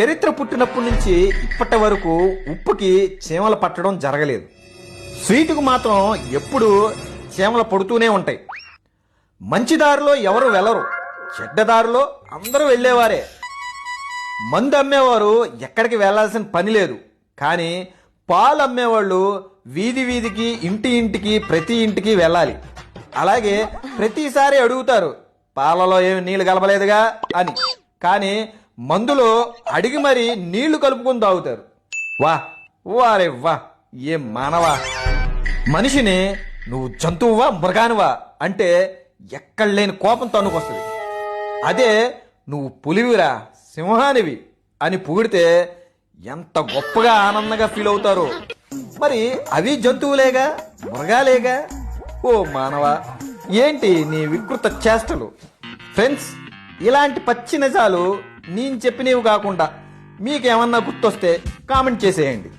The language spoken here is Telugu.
చరిత్ర పుట్టినప్పటి నుంచి ఇప్పటి వరకు ఉప్పుకి చీమలు పట్టడం జరగలేదు. స్వీటుకు మాత్రం ఎప్పుడూ చీమలు పడుతూనే ఉంటాయి. మంచి దారిలో ఎవరు వెళ్ళరు చెడ్డ దారిలో అందరూ వెళ్ళేవారే. మందు అమ్మేవారు ఎక్కడికి వెళ్ళాల్సిన పని లేదు. కానీ పాలు అమ్మేవాళ్ళు వీధి వీధికి ఇంటి ఇంటికి ప్రతి ఇంటికి వెళ్ళాలి. అలాగే ప్రతిసారి అడుగుతారు పాలలో ఏమి నీళ్ళు కలపలేదుగా? అని. కానీ మందులో అడిగి మరి నీళ్ళు కలుపుకొని తాగుతారు. వా వారే వా ఏ మానవా? మనిషిని నువ్వు జంతువువా మృగానివా అంటే ఎక్కడ లేని కోపం తనుకొస్తుంది అదే నువ్వు పులివిరా సింహానివి అని పొగిడితే ఎంత గొప్పగా ఆనందంగా ఫీల్ అవుతారో. మరి అవి జంతువులేగా మృగాలేగా? ఓ మానవ ఏంటి నీ వికృత చేష్టలు? ఫ్రెండ్స్ ఇలాంటి పచ్చి నిజాలు నేను చెప్పినవి కాకుండా మీకేమన్నా గుర్తొస్తే కామెంట్ చేసేయండి.